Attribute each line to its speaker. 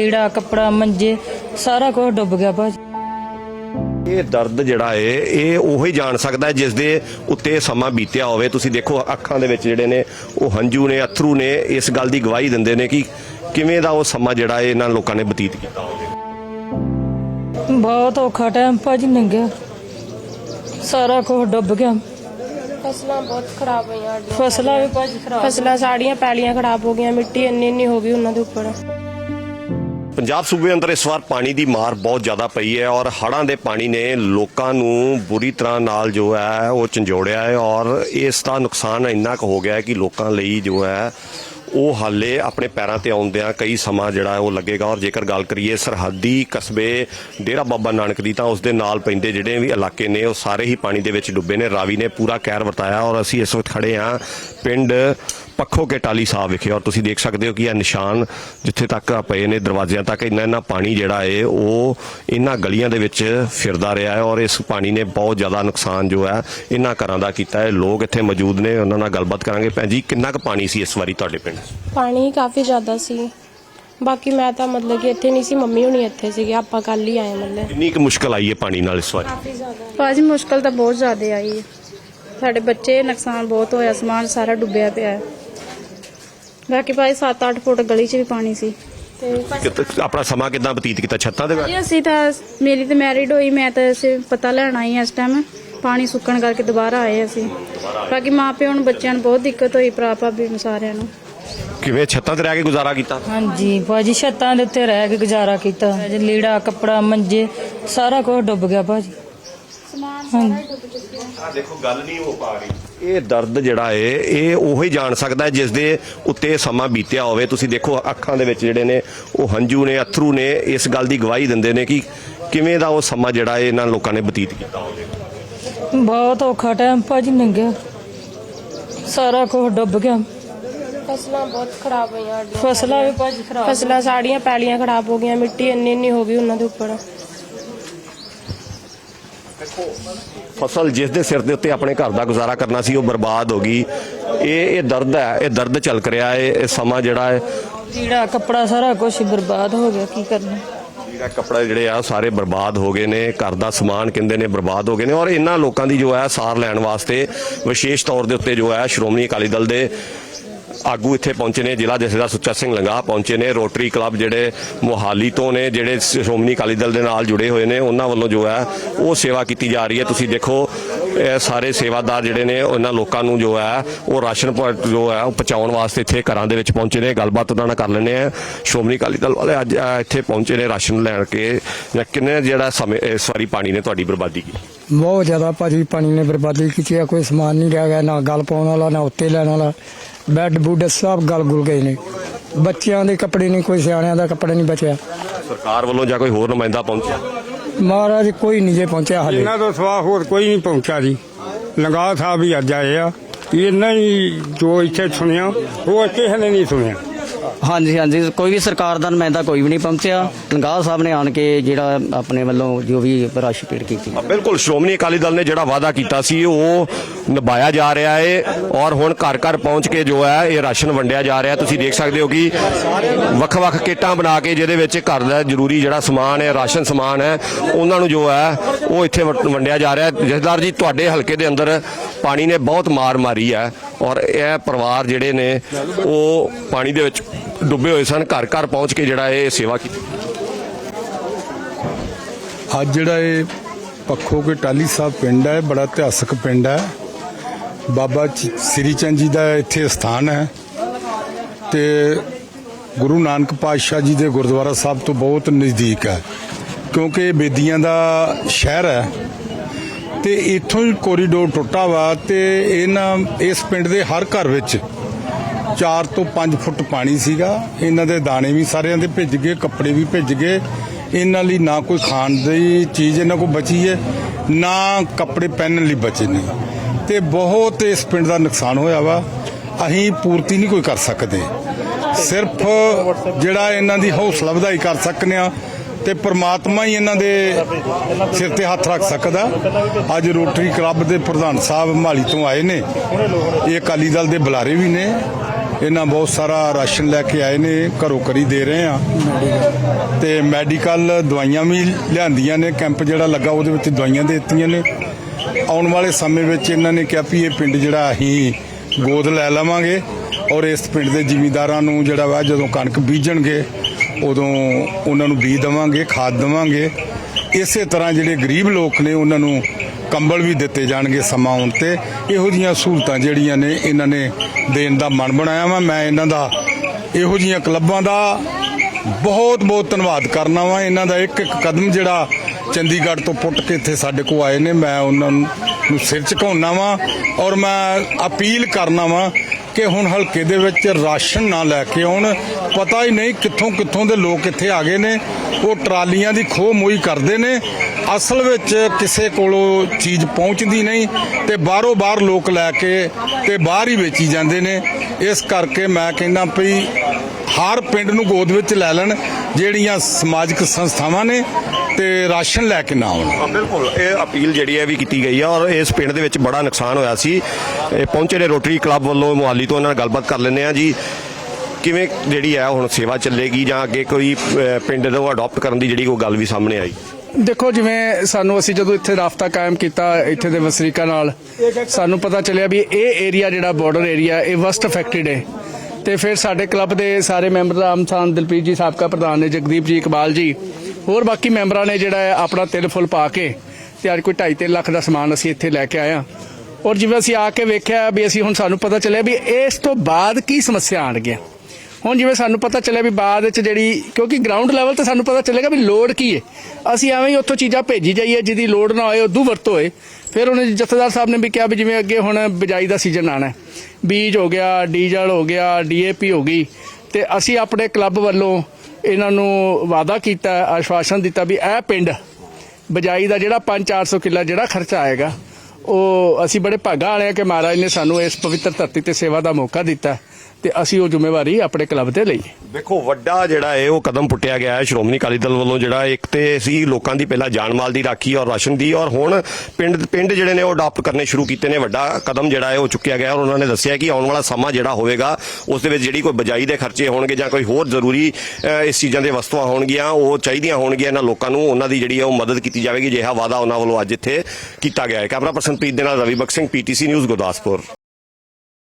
Speaker 1: ਲੀੜਾ ਕੱਪੜਾ ਮੰਜੇ ਸਾਰਾ ਕੁਝ ਡੁੱਬ ਗਿਆ ਭਾਜੀ
Speaker 2: ਇਹ ਦਰਦ ਜਿਹੜਾ ਏ ਇਹ ਉਹੀ ਜਾਣ ਸਕਦਾ ਜਿਸ ਦੇ ਉੱਤੇ ਸਮਾਂ ਬੀਤਿਆ ਹੋਵੇ। ਤੁਸੀਂ ਦੇਖੋ ਅੱਖਾਂ ਦੇ ਵਿੱਚ ਜਿਹੜੇ ਨੇ ਉਹ ਹੰਝੂ ਨੇ ਅਥਰੂ ਨੇ ਇਸ ਗੱਲ ਦੀ ਗਵਾਹੀ ਦਿੰਦੇ ਨੇ ਕਿ ਕਿਵੇਂ ਦਾ ਉਹ ਸਮਾਂ ਜਿਹੜਾ ਏ ਇਹਨਾਂ ਲੋਕਾਂ ਨੇ ਬਤੀਤ ਕੀਤਾ ਹੋਵੇ।
Speaker 1: ਬਹੁਤ ਔਖਾ ਟਾਈਮ ਭਾਜੀ ਲੰਘਿਆ। ਸਾਰਾ ਕੁਝ ਡੁੱਬ ਗਿਆ।
Speaker 3: ਫਸਲਾਂ ਬਹੁਤ ਖਰਾਬ ਹੋਈਆਂ
Speaker 1: ਫਸਲਾਂ ਵੀ ਭਾਜੀ ਖਰਾਬ
Speaker 3: ਫਸਲਾਂ ਸਾਡੀਆਂ ਪੈਲੀਆਂ ਖਰਾਬ ਹੋ ਗਈਆਂ ਮਿੱਟੀ ਇੰਨੀ ਇੰਨੀ ਹੋ ਗਈ ਉਹਨਾਂ ਦੇ ਉੱਪਰ।
Speaker 2: ਪੰਜਾਬ ਸੂਬੇ ਅੰਦਰ ਇਸ ਵਾਰ ਪਾਣੀ ਦੀ ਮਾਰ ਬਹੁਤ ਜ਼ਿਆਦਾ ਪਈ ਹੈ ਔਰ ਹੜ੍ਹਾਂ ਦੇ ਪਾਣੀ ਨੇ ਲੋਕਾਂ ਨੂੰ ਬੁਰੀ ਤਰ੍ਹਾਂ ਨਾਲ ਜੋ ਹੈ ਉਹ ਝੰਜੋੜਿਆ ਹੈ ਔਰ ਇਸ ਦਾ ਨੁਕਸਾਨ ਇੰਨਾ ਕੁ ਹੋ ਗਿਆ ਹੈ ਕਿ ਲੋਕਾਂ ਲਈ ਜੋ ਹੈ ਉਹ ਹਾਲੇ ਆਪਣੇ ਪੈਰਾਂ ਤੇ ਆਉਂਦਿਆਂ ਕਈ ਸਮਾਂ ਜਿਹੜਾ ਉਹ ਲੱਗੇਗਾ ਔਰ ਜੇਕਰ ਗੱਲ ਕਰੀਏ ਸਰਹੱਦੀ ਕਸਬੇ ਡੇਰਾ ਬਾਬਾ ਨਾਨਕ ਦੀ ਤਾਂ ਉਸ ਦੇ ਨਾਲ ਪੈਂਦੇ ਜਿਹੜੇ ਵੀ ਇਲਾਕੇ ਨੇ ਉਹ ਸਾਰੇ ਹੀ ਪਾਣੀ ਦੇ ਵਿੱਚ ਡੁੱਬੇ ਨੇ ਰਾਵੀ ਨੇ ਪੂਰਾ ਕਹਿਰ ਵਰਤਾਇਆ ਔਰ ਅਸੀਂ ਇਸ ਵਕਤ ਖੜੇ ਹਾਂ ਪਿੰਡ ਪੱਖੋ ਕੇ ਟਾਲੀ ਸਾਹਿਬ ਵਿਖੇ ਔਰ ਤੁਸੀਂ ਦੇਖ ਸਕਦੇ ਹੋ ਕਿ ਇਹ ਨਿਸ਼ਾਨ ਜਿੱਥੇ ਤੱਕ ਪਏ ਨੇ ਦਰਵਾਜ਼ਿਆਂ ਤੱਕ ਇੰਨਾ ਇੰਨਾ ਪਾਣੀ ਜਿਹੜਾ ਏ ਉਹ ਇਹਨਾਂ ਗਲੀਆਂ ਦੇ ਵਿੱਚ ਫਿਰਦਾ ਰਿਹਾ ਹੈ ਔਰ ਇਸ ਪਾਣੀ ਨੇ ਬਹੁਤ ਜ਼ਿਆਦਾ ਨੁਕਸਾਨ ਜੋ ਹੈ ਇਹਨਾਂ ਘਰਾਂ ਦਾ ਕੀਤਾ ਹੈ। ਲੋਕ ਇੱਥੇ ਮੌਜੂਦ ਨੇ ਉਹਨਾਂ ਨਾਲ ਗੱਲਬਾਤ ਕਰਾਂਗੇ। ਭੈਣ ਜੀ ਕਿੰਨਾ ਕੁ ਪਾਣੀ ਸੀ ਇਸ ਵਾਰੀ ਤੁਹਾਡੇ ਪਿੰਡ?
Speaker 3: ਪਾਣੀ ਕਾਫੀ ਜ਼ਿਆਦਾ ਸੀ। ਬਾਕੀ ਮੈਂ ਤਾਂ ਮਤਲਬ ਕਿ ਇੱਥੇ ਨਹੀਂ ਸੀ ਮੰਮੀ ਹੁਣੀ ਇੱਥੇ ਸੀਗੇ ਆਪਾਂ ਕੱਲ ਹੀ ਆਏ ਮਤਲਬ।
Speaker 2: ਕਿੰਨੀ ਕੁ ਮੁਸ਼ਕਲ ਆਈ ਹੈ ਪਾਣੀ ਨਾਲ ਇਸ ਵਾਰੀ?
Speaker 4: ਭਾਜੀ ਮੁਸ਼ਕਲ ਤਾਂ ਬਹੁਤ ਜ਼ਿਆਦਾ ਆਈ ਹੈ। ਸਾਡੇ ਬੱਚੇ ਨੁਕਸਾਨ ਬਹੁਤ ਹੋਇਆ ਸਮਾਨ ਸਾਰਾ ਡੁੱਬਿਆ ਪਿਆ ਹੈ। ਬਾਕੀ ਭਾਈ 7-8 ਫੁੱਟ ਗਲੀ 'ਚ ਵੀ ਪਾਣੀ ਸੀ।
Speaker 2: ਕਿਤ- ਆਪਣਾ ਸਮਾਂ ਕਿਦਾਂ ਬਤੀਤ ਕੀਤਾ? ਛੱਤਾਂ ਦੇ ਵਿੱਚ
Speaker 4: ਜੀ ਅਸੀਂ ਤਾਂ ਮੇਰੀ ਤੇ ਮੈਰਿਡ ਹੋਈ ਮੈਂ ਤਾਂ ਇਸੇ ਪਤਾ ਲੈਣ ਆਈ ਹਾਂ ਇਸ ਟਾਈਮ ਪਾਣੀ ਸੁੱਕਣ ਕਰਕੇ ਦੁਬਾਰਾ ਆਏ ਅਸੀਂ। ਬਾਕੀ ਮਾਂ ਪਿਓ ਨੂੰ ਬੱਚਿਆਂ ਨੂੰ ਬਹੁਤ ਦਿੱਕਤ ਹੋਈ ਭਰਾ ਭਾਬੀ ਨੂੰ ਸਾਰਿਆਂ ਨੂੰ।
Speaker 2: ਕਿਵੇਂ? ਛੱਤਾਂ ਤੇ ਰਹਿ ਕੇ ਗੁਜ਼ਾਰਾ ਕੀਤਾ?
Speaker 1: ਹਾਂਜੀ ਭਾਜੀ ਛੱਤਾਂ ਦੇ ਉੱਤੇ ਰਹਿ ਕੇ ਗੁਜ਼ਾਰਾ ਕੀਤਾ। ਜੇ ਲੀੜਾ ਕੱਪੜਾ ਮੰਜੇ ਸਾਰਾ ਕੁਝ ਡੁੱਬ ਗਿਆ ਭਾਜੀ।
Speaker 2: ਆ ਦੇਖੋ ਗੱਲ ਨਹੀਂ ਹੋ ਪਾ ਰਹੀ। ਇਹ ਦਰਦ ਜਿਹੜਾ ਏ ਇਹ ਉਹੀ ਜਾਣ ਸਕਦਾ ਜਿਸ ਦੇ ਉੱਤੇ ਸਮਾਂ ਬੀਤਿਆ ਹੋਵੇ। ਤੁਸੀਂ ਦੇਖੋ ਅੱਖਾਂ ਦੇ ਵਿੱਚ ਜਿਹੜੇ ਨੇ ਉਹ ਹੰਝੂ ਨੇ ਅਥਰੂ ਨੇ ਇਸ ਗੱਲ ਦੀ ਗਵਾਹੀ ਦਿੰਦੇ ਨੇ ਕਿ ਕਿਵੇਂ ਦਾ ਉਹ ਸਮਾਂ ਜਿਹੜਾ ਏ ਇਹਨਾਂ ਲੋਕਾਂ ਨੇ ਬਤੀਤ ਕੀਤਾ ਹੋਵੇ।
Speaker 1: ਬਹੁਤ ਔਖਾ ਟਾਈਮ ਭਾਜੀ ਲੰਘਿਆ ਸਾਰਾ ਕੁਝ ਡੁੱਬ ਗਿਆ।
Speaker 3: ਫਸਲਾਂ ਬਹੁਤ ਖਰਾਬ ਹੋਈਆਂ
Speaker 1: ਫਸਲਾਂ ਵੀ ਭਾਜੀ ਖਰਾਬ
Speaker 3: ਫਸਲਾਂ ਸਾਡੀਆਂ ਪੈਲੀਆਂ ਖਰਾਬ ਹੋ ਗਈਆਂ ਮਿੱਟੀ ਇੰਨੀ ਇੰਨੀ ਹੋ ਗਈ ਉਹਨਾਂ ਦੇ ਉੱਪਰ।
Speaker 2: ਫਸਲ ਜਿਸ ਦੇ ਸਿਰ ਦੇ ਉੱਤੇ ਆਪਣੇ ਘਰ ਦਾ ਗੁਜ਼ਾਰਾ ਕਰਨਾ ਸੀ ਉਹ ਬਰਬਾਦ ਹੋ ਗਈ। ਇਹ ਇਹ ਦਰਦ ਹੈ ਇਹ ਦਰਦ ਚੱਲਕ ਰਿਹਾ ਹੈ ਇਹ ਸਮਾਂ ਜਿਹੜਾ ਹੈ।
Speaker 1: ਲੀੜਾ ਕੱਪੜਾ ਸਾਰਾ ਕੁਝ ਬਰਬਾਦ ਹੋ ਗਿਆ ਕੀ ਕਰਨਾ?
Speaker 2: ਜਿਹੜਾ ਕੱਪੜੇ ਜਿਹੜੇ ਆ ਸਾਰੇ ਬਰਬਾਦ ਹੋ ਗਏ ਨੇ ਘਰ ਦਾ ਸਮਾਨ ਕਹਿੰਦੇ ਨੇ ਬਰਬਾਦ ਹੋ ਗਏ ਨੇ ਔਰ ਇਹਨਾਂ ਲੋਕਾਂ ਦੀ ਜੋ ਹੈ ਸਾਰ ਲੈਣ ਵਾਸਤੇ ਵਿਸ਼ੇਸ਼ ਤੌਰ ਦੇ ਉੱਤੇ ਜੋ ਹੈ ਸ਼੍ਰੋਮਣੀ ਅਕਾਲੀ ਦਲ ਦੇ ਆਗੂ ਇੱਥੇ ਪਹੁੰਚੇ ਨੇ, ਜ਼ਿਲ੍ਹਾ ਜਥੇਦਾਰ ਸੁੱਚਾ ਸਿੰਘ ਲੰਗਾ ਪਹੁੰਚੇ ਨੇ। ਰੋਟਰੀ ਕਲੱਬ ਜਿਹੜੇ ਮੋਹਾਲੀ ਤੋਂ ਨੇ, ਜਿਹੜੇ ਸ਼੍ਰੋਮਣੀ ਅਕਾਲੀ ਦਲ ਦੇ ਨਾਲ ਜੁੜੇ ਹੋਏ ਨੇ, ਉਹਨਾਂ ਵੱਲੋਂ ਜੋ ਹੈ ਉਹ ਸੇਵਾ ਕੀਤੀ ਜਾ ਰਹੀ ਹੈ। ਤੁਸੀਂ ਦੇਖੋ ਇਹ ਸਾਰੇ ਸੇਵਾਦਾਰ ਜਿਹੜੇ ਨੇ ਉਹਨਾਂ ਲੋਕਾਂ ਨੂੰ ਜੋ ਹੈ ਉਹ ਰਾਸ਼ਨ ਜੋ ਹੈ ਉਹ ਪਹੁੰਚਾਉਣ ਵਾਸਤੇ ਇੱਥੇ ਘਰਾਂ ਦੇ ਵਿੱਚ ਪਹੁੰਚੇ ਨੇ। ਗੱਲਬਾਤ ਉਹਨਾਂ ਨਾਲ ਕਰ ਲੈਂਦੇ ਆ ਸ਼੍ਰੋਮਣੀ ਅਕਾਲੀ ਦਲ ਵਾਲੇ ਅੱਜ ਇੱਥੇ ਪਹੁੰਚੇ ਨੇ ਰਾਸ਼ਨ ਲੈਣ ਕੇ। ਜਾਂ ਕਿੰਨੇ ਜਿਹੜਾ ਸਮੇਂ ਇਸ ਵਾਰੀ ਪਾਣੀ ਨੇ ਤੁਹਾਡੀ ਬਰਬਾਦੀ ਕੀਤੀ
Speaker 5: ਬਹੁਤ ਜ਼ਿਆਦਾ ਭਾਜੀ ਪਾਣੀ ਨੇ ਬਰਬਾਦੀ ਕੀਤੀ ਹੈ ਕੋਈ ਸਮਾਨ ਨਹੀਂ ਰਹਿ ਗਿਆ ਨਾ ਗਲ ਪਾਉਣ ਵਾਲਾ ਨਾ ਉੱਤੇ ਲੈਣ ਵਾਲਾ। ਬੈੱਡ ਬੁੱਡ ਸਭ ਗਲ ਗੁਲ ਗਏ ਨੇ। ਬੱਚਿਆਂ ਦੇ ਕੱਪੜੇ ਨਹੀਂ ਕੋਈ ਸਿਆਣਿਆਂ ਦਾ ਕੱਪੜਾ ਨਹੀਂ ਬਚਿਆ।
Speaker 2: ਸਰਕਾਰ ਵੱਲੋਂ ਜਾਂ ਕੋਈ ਹੋਰ ਨੁਮਾਇੰਦਾ ਪਹੁੰਚਿਆ?
Speaker 5: ਮਹਾਰਾਜ ਕੋਈ ਨਹੀਂ ਜੇ ਪਹੁੰਚਿਆ ਹਾਲੇ।
Speaker 6: ਇਹਨਾਂ ਤੋਂ ਸਵਾ ਹੋਰ ਕੋਈ ਨਹੀਂ ਪਹੁੰਚਿਆ ਜੀ। ਲੰਗਾ ਸਾਹਿਬ ਹੀ ਅੱਜ ਆਏ ਆ। ਇਹਨਾਂ ਹੀ ਜੋ ਇੱਥੇ ਸੁਣਿਆ ਉਹ ਕਿਸੇ ਨੇ ਨਹੀਂ ਸੁਣਿਆ।
Speaker 7: ਹਾਂਜੀ ਹਾਂਜੀ। ਕੋਈ ਵੀ ਸਰਕਾਰ ਦਾ ਨੁਮਾਇੰਦਾ ਕੋਈ ਵੀ ਨਹੀਂ ਪਹੁੰਚਿਆ। ਲੰਗਾਹ ਸਾਹਿਬ ਨੇ ਆਣ ਕੇ ਜਿਹੜਾ ਆਪਣੇ ਵੱਲੋਂ ਜੋ ਵੀ ਰਾਸ਼ੀ ਪੇੜ ਕੀਤੀ।
Speaker 2: ਬਿਲਕੁਲ ਸ਼੍ਰੋਮਣੀ ਅਕਾਲੀ ਦਲ ਨੇ ਜਿਹੜਾ ਵਾਅਦਾ ਕੀਤਾ ਸੀ ਉਹ ਨਿਭਾਇਆ ਜਾ ਰਿਹਾ ਹੈ ਔਰ ਹੁਣ ਘਰ ਘਰ ਪਹੁੰਚ ਕੇ ਜੋ ਹੈ ਇਹ ਰਾਸ਼ਨ ਵੰਡਿਆ ਜਾ ਰਿਹਾ। ਤੁਸੀਂ ਦੇਖ ਸਕਦੇ ਹੋ ਕਿ ਵੱਖ-ਵੱਖ ਕਿੱਟਾਂ ਬਣਾ ਕੇ ਜਿਹਦੇ ਵਿੱਚ ਘਰ ਦਾ ਜ਼ਰੂਰੀ ਜਿਹੜਾ ਸਮਾਨ ਹੈ, ਰਾਸ਼ਨ ਸਮਾਨ ਹੈ, ਉਹਨਾਂ ਨੂੰ ਜੋ ਹੈ ਉਹ ਇੱਥੇ ਵੰਡਿਆ ਜਾ ਰਿਹਾ। ਹੈ ਜਥੇਦਾਰ ਜੀ, ਤੁਹਾਡੇ ਹਲਕੇ ਦੇ ਅੰਦਰ ਪਾਣੀ ਨੇ ਬਹੁਤ ਮਾਰ ਮਾਰੀ ਹੈ ਔਰ ਇਹ ਪਰਿਵਾਰ ਜਿਹੜੇ ਨੇ ਉਹ ਪਾਣੀ ਦੇ ਵਿੱਚ ਡੁੱਬੇ ਹੋਏ ਸਨ। ਘਰ ਘਰ ਪਹੁੰਚ ਕੇ ਜਿਹੜਾ ਇਹ ਸੇਵਾ ਕੀਤੀ।
Speaker 6: ਅੱਜ ਜਿਹੜਾ ਇਹ ਪੱਖੋ ਕੇ ਟਾਲੀ ਸਾਹਿਬ ਪਿੰਡ ਹੈ, ਬੜਾ ਇਤਿਹਾਸਕ ਪਿੰਡ ਹੈ। ਬਾਬਾ ਚ- ਸ੍ਰੀ ਚੰਦ ਜੀ ਦਾ ਇੱਥੇ ਸਥਾਨ ਹੈ ਤੇ ਗੁਰੂ ਨਾਨਕ ਪਾਤਸ਼ਾਹ ਜੀ ਦੇ ਗੁਰਦੁਆਰਾ ਸਾਹਿਬ ਤੋਂ ਬਹੁਤ ਨਜ਼ਦੀਕ ਹੈ, ਕਿਉਂਕਿ ਇਹ ਬੇਦੀਆਂ ਦਾ ਸ਼ਹਿਰ ਹੈ ਤੇ ਇੱਥੋਂ ਹੀ ਕੋਰੀਡੋਰ ਟੁੱਟਾ ਵਾ ਤੇ ਇਹਨਾਂ, ਇਸ ਪਿੰਡ ਦੇ ਹਰ ਘਰ ਵਿੱਚ 4 ਤੋਂ 5 ਫੁੱਟ ਪਾਣੀ ਸੀਗਾ, ਇਹਨਾਂ ਦੇ ਦਾਣੇ ਵੀ ਸਾਰਿਆਂ ਦੇ ਭਿੱਜ ਗਏ, ਕੱਪੜੇ ਵੀ ਭਿੱਜ ਗਏ, ਇਹਨਾਂ ਲਈ ਨਾ ਕੋਈ ਖਾਣ ਦੀ ਚੀਜ਼, ਇਹਨਾਂ ਕੋਲ ਬਚੀ ਹੈ, ਨਾ ਕੱਪੜੇ ਪਹਿਨਣ ਲਈ ਬਚੇ ਨੇ। ਤੇ ਬਹੁਤ ਇਸ ਪਿੰਡ ਦਾ ਨੁਕਸਾਨ ਹੋਇਆ ਵਾ। ਅਸੀਂ ਪੂਰਤੀ ਨਹੀਂ ਕੋਈ ਕਰ ਸਕਦੇ। ਸਿਰਫ ਜਿਹੜਾ ਇਹਨਾਂ ਦੀ ਹੌਸਲਾ ਵਧਾਈ ਕਰ ਸਕਨੇ ਆ ਤੇ ਪ੍ਰਮਾਤਮਾ ਹੀ ਇਹਨਾਂ ਦੇ ਸਿਰ ਤੇ ਹੱਥ ਰੱਖ ਸਕਦਾ। ਅੱਜ ਰੋਟਰੀ ਕਲੱਬ ਦੇ ਪ੍ਰਧਾਨ ਸਾਹਿਬ ਮਾਲੀ ਤੋਂ ਆਏ ਨੇ। ਇਹ ਅਕਾਲੀ ਦਲ ਦੇ ਬੁਲਾਰੇ ਵੀ ਨੇ। ਇਹਨਾਂ ਬਹੁਤ ਸਾਰਾ ਰਾਸ਼ਨ ਲੈ ਕੇ ਆਏ ਨੇ, ਘਰੋਂ ਕਰੀ ਦੇ ਰਹੇ ਆ ਤੇ ਮੈਡੀਕਲ ਦਵਾਈਆਂ ਵੀ ਲਿਆਂਦੀਆਂ ਨੇ, ਕੈਂਪ ਜਿਹੜਾ ਲੱਗਾ ਉਹਦੇ ਵਿੱਚ ਦਵਾਈਆਂ ਦੇ ਦਿੱਤੀਆਂ ਨੇ। ਆਉਣ ਵਾਲੇ ਸਮੇਂ ਵਿੱਚ ਇਹਨਾਂ ਨੇ ਕਿਹਾ ਵੀ ਇਹ ਪਿੰਡ ਜਿਹੜਾ ਅਸੀਂ ਗੋਦ ਲੈ ਲਵਾਂਗੇ ਔਰ ਇਸ ਪਿੰਡ ਦੇ ਜ਼ਿਮੀਂਦਾਰਾਂ ਨੂੰ ਜਿਹੜਾ ਵਾ ਜਦੋਂ ਕਣਕ ਬੀਜਣਗੇ, ਉਦੋਂ ਉਹਨਾਂ ਨੂੰ ਬੀਜ ਦੇਵਾਂਗੇ, ਖਾਦ ਦੇਵਾਂਗੇ। ਇਸੇ ਤਰ੍ਹਾਂ ਜਿਹੜੇ ਗਰੀਬ ਲੋਕ ਨੇ, ਉਹਨਾਂ ਨੂੰ ਕੰਬਲ ਵੀ ਦਿੱਤੇ ਜਾਣਗੇ ਸਮਾਂ ਆਉਣ ਤੇ। ਇਹੋ ਜੀਆਂ ਸਹੂਲਤਾਂ ਜਿਹੜੀਆਂ ਨੇ, ਇਹਨਾਂ ਨੇ ਦੇਣ ਦਾ ਮਨ ਬਣਾਇਆ ਵਾ। ਮੈਂ ਇਹਨਾਂ ਦਾ ਇਹੋ ਜੀਆਂ ਕਲੱਬਾਂ ਦਾ ਬਹੁਤ ਬਹੁਤ ਧੰਨਵਾਦ ਕਰਨਾ ਵਾ। ਇਹਨਾਂ ਦਾ ਇੱਕ ਇੱਕ ਕਦਮ ਜਿਹੜਾ ਚੰਡੀਗੜ੍ਹ ਤੋਂ ਪੁੱਟ ਕੇ ਇੱਥੇ ਸਾਡੇ ਕੋਲ ਆਏ ਨੇ, ਮੈਂ ਉਹਨਾਂ ਨੂੰ ਸਿਰ ਝੁਕਾਉਣਾ ਵਾਂ ਔਰ ਮੈਂ ਅਪੀਲ ਕਰਨਾ ਵਾਂ ਕਿ ਹੁਣ ਹਲਕੇ ਦੇ ਵਿੱਚ ਰਾਸ਼ਨ ਨਾ ਲੈ ਕੇ ਆਉਣ। ਪਤਾ ਹੀ ਨਹੀਂ ਕਿੱਥੋਂ ਕਿੱਥੋਂ ਦੇ ਲੋਕ ਇੱਥੇ ਆ ਗਏ ਨੇ, ਉਹ ਟਰਾਲੀਆਂ ਦੀ ਖੋਹ ਮੋਈ ਕਰਦੇ ਨੇ। ਅਸਲ ਵਿੱਚ ਕਿਸੇ ਕੋਲੋਂ ਚੀਜ਼ ਪਹੁੰਚਦੀ ਨਹੀਂ ਤੇ ਬਾਹਰੋਂ ਬਾਹਰ ਲੋਕ ਲੈ ਕੇ ਤੇ ਬਾਹਰ ਹੀ ਵੇਚੀ ਜਾਂਦੇ ਨੇ। ਇਸ ਕਰਕੇ ਮੈਂ ਕਹਿੰਦਾ ਭਈ ਹਰ ਪਿੰਡ ਨੂੰ ਗੋਦ ਵਿੱਚ ਲੈ ਲੈਣ ਜਿਹੜੀਆਂ ਸਮਾਜਿਕ ਸੰਸਥਾਵਾਂ ਨੇ ਤੇ ਰਾਸ਼ਨ ਲੈ ਕੇ ਨਾ ਆਉਣ।
Speaker 2: ਬਿਲਕੁਲ। ਇਹ ਅਪੀਲ ਜਿਹੜੀ ਹੈ ਵੀ ਕੀਤੀ ਗਈ ਹੈ ਔਰ ਇਸ ਪਿੰਡ ਦੇ ਵਿੱਚ ਬੜਾ ਨੁਕਸਾਨ ਹੋਇਆ ਸੀ। ਇਹ ਪਹੁੰਚੇ ਨੇ ਰੋਟਰੀ ਕਲੱਬ ਵੱਲੋਂ ਮੁਹਾਲੀ ਤੋਂ ਉਹਨਾਂ ਨਾਲ ਗੱਲਬਾਤ ਕਰ ਲੈਂਦੇ ਆ ਜੀ। ਕਿਵੇਂ ਜਿਹੜੀ ਹੈ ਹੁਣ ਸੇਵਾ ਚੱਲੇਗੀ ਜਾਂ ਅੱਗੇ ਕੋਈ ਪਿੰਡ ਨੂੰ ਅਡਾਪਟ ਕਰਨ ਦੀ ਜਿਹੜੀ ਕੋਈ ਗੱਲ ਵੀ ਸਾਹਮਣੇ ਆਈ?
Speaker 8: ਦੇਖੋ ਜਿਵੇਂ ਸਾਨੂੰ ਅਸੀਂ ਜਦੋਂ ਇੱਥੇ ਰਾਫਤਾ ਕਾਇਮ ਕੀਤਾ ਇੱਥੇ ਦੇ ਵਸਨੀਕਾਂ ਨਾਲ ਸਾਨੂੰ ਪਤਾ ਚੱਲਿਆ ਵੀ ਇਹ ਏਰੀਆ ਜਿਹੜਾ ਬਾਰਡਰ ਏਰੀਆ ਇਹ ਵਸਟ ਅਫੈਕਟਡ ਹੈ। ਤੇ ਫਿਰ ਸਾਡੇ ਕਲੱਬ ਦੇ ਸਾਰੇ ਮੈਂਬਰ ਰਾਮ ਸਾਨ ਦਿਲਪ੍ਰੀਤ ਜੀ, ਸਾਬਕਾ ਪ੍ਰਧਾਨ ਨੇ ਜਗਦੀਪ ਜੀ ਇਕਬਾਲ ਜੀ, ਹੋਰ ਬਾਕੀ ਮੈਂਬਰਾਂ ਨੇ ਜਿਹੜਾ ਹੈ ਆਪਣਾ ਤਿਲ ਫੁੱਲ ਪਾ ਕੇ ਤੇ ਅੱਜ ਕੋਈ 2.5 ਲੱਖ ਦਾ ਸਮਾਨ ਅਸੀਂ ਇੱਥੇ ਲੈ ਕੇ ਆਏ ਹਾਂ। ਔਰ ਜਿਵੇਂ ਅਸੀਂ ਆ ਕੇ ਵੇਖਿਆ ਵੀ ਅਸੀਂ ਹੁਣ ਸਾਨੂੰ ਪਤਾ ਚੱਲਿਆ ਵੀ ਇਸ ਤੋਂ ਬਾਅਦ ਕੀ ਸਮੱਸਿਆ ਆਣਗੀਆਂ ਹੁਣ ਜਿਵੇਂ ਸਾਨੂੰ ਪਤਾ ਚੱਲਿਆ ਵੀ ਬਾਅਦ ਵਿੱਚ ਜਿਹੜੀ, ਕਿਉਂਕਿ ਗਰਾਊਂਡ ਲੈਵਲ ਤੇ ਸਾਨੂੰ ਪਤਾ ਚੱਲੇਗਾ ਵੀ ਲੋਡ ਕੀ ਹੈ ਅਸੀਂ ਐਵੇਂ ਹੀ ਉੱਥੋਂ ਚੀਜ਼ਾਂ ਭੇਜੀ ਜਾਈਏ, ਜਿਹਦੀ ਲੋਡ ਨਾ ਹੋਏ, ਉਦੋਂ ਵਰਤੋਂ ਹੋਏ। ਫਿਰ ਉਹਨੇ ਜਥੇਦਾਰ ਸਾਹਿਬ ਨੇ ਵੀ ਕਿਹਾ ਵੀ ਜਿਵੇਂ ਅੱਗੇ ਹੁਣ ਬਿਜਾਈ ਦਾ ਸੀਜ਼ਨ ਆਣਾ ਬੀਜ ਹੋ ਗਿਆ, ਡੀਜ਼ਲ ਹੋ ਗਿਆ, ਡੀਏਪੀ ਹੋ ਗਈ। ਤੇ ਅਸੀਂ ਆਪਣੇ ਕਲੱਬ ਵੱਲੋਂ ਇਹਨਾਂ ਨੂੰ ਵਾਅਦਾ ਕੀਤਾ, ਆਸ਼ਵਾਸਨ ਦਿੱਤਾ ਵੀ ਇਹ ਪਿੰਡ ਬਿਜਾਈ ਦਾ ਜਿਹੜਾ 5-400 ਕਿੱਲਾ ਜਿਹੜਾ ਖਰਚਾ ਆਏਗਾ, ਉਹ ਅਸੀਂ ਬੜੇ ਭਾਗਾ ਵਾਲੇ ਆ ਕਿ ਮਹਾਰਾਜ ਨੇ ਸਾਨੂੰ ਇਸ ਪਵਿੱਤਰ ਧਰਤੀ ਤੇ ਸੇਵਾ ਦਾ ਮੌਕਾ ਦਿੱਤਾ। ਤੇ ਅਸੀਂ ਉਹ ਜ਼ਿੰਮੇਵਾਰੀ ਆਪਣੇ ਕਲੱਬ ਤੇ ਲਈ।
Speaker 2: ਵੇਖੋ ਵੱਡਾ ਜਿਹੜਾ ਹੈ ਉਹ ਕਦਮ ਪੁੱਟਿਆ ਗਿਆ ਹੈ ਸ਼੍ਰੋਮਣੀ ਅਕਾਲੀ ਦਲ ਵੱਲੋਂ ਜਿਹੜਾ ਇੱਕ ਤੇ ਸੀ ਲੋਕਾਂ ਦੀ ਪਹਿਲਾਂ ਜਾਨ ਮਾਲ ਦੀ ਰਾਖੀ ਔਰ ਰਾਸ਼ਨ ਦੀ ਔਰ ਹੁਣ ਪਿੰਡ ਪਿੰਡ ਜਿਹੜੇ ਨੇ ਉਹ ਅਡਾਪਟ ਕਰਨੇ ਸ਼ੁਰੂ ਕੀਤੇ ਨੇ। ਵੱਡਾ ਕਦਮ ਜਿਹੜਾ ਹੈ ਉਹ ਚੁੱਕਿਆ ਗਿਆ ਔਰ ਉਹਨਾਂ ਨੇ ਦੱਸਿਆ ਕਿ ਆਉਣ ਵਾਲਾ ਸਮਾਂ ਜਿਹੜਾ ਹੋਵੇਗਾ, ਉਸ ਦੇ ਵਿੱਚ ਜਿਹੜੀ ਕੋਈ ਬਜਾਈ ਦੇ ਖਰਚੇ ਹੋਣਗੇ ਜਾਂ ਕੋਈ ਹੋਰ ਜ਼ਰੂਰੀ ਇਸ ਚੀਜ਼ਾਂ ਦੇ ਵਸਤੂਆਂ ਹੋਣਗੀਆਂ, ਉਹ ਚਾਹੀਦੀਆਂ ਹੋਣਗੀਆਂ ਇਹਨਾਂ ਲੋਕਾਂ ਨੂੰ। ਉਹਨਾਂ ਦੀ ਜਿਹੜੀ ਹੈ, ਉਹ ਮਦਦ ਕੀਤੀ ਜਾਵੇਗੀ। ਜਿਹਾ ਵਾਅਦਾ ਉਹਨਾਂ ਵੱਲੋਂ ਅੱਜ ਇੱਥੇ ਕੀਤਾ ਗਿਆ ਹੈ। ਕੈਮਰਾ ਪਰਸਨ ਪ੍ਰੀਤ ਦੇ ਨਾਲ ਰਵੀ ਬਖਸ਼ ਸਿੰਘ, ਪੀਟੀਸੀ ਨਿਊਜ਼ ਗੁਰਦਾਸਪੁਰ।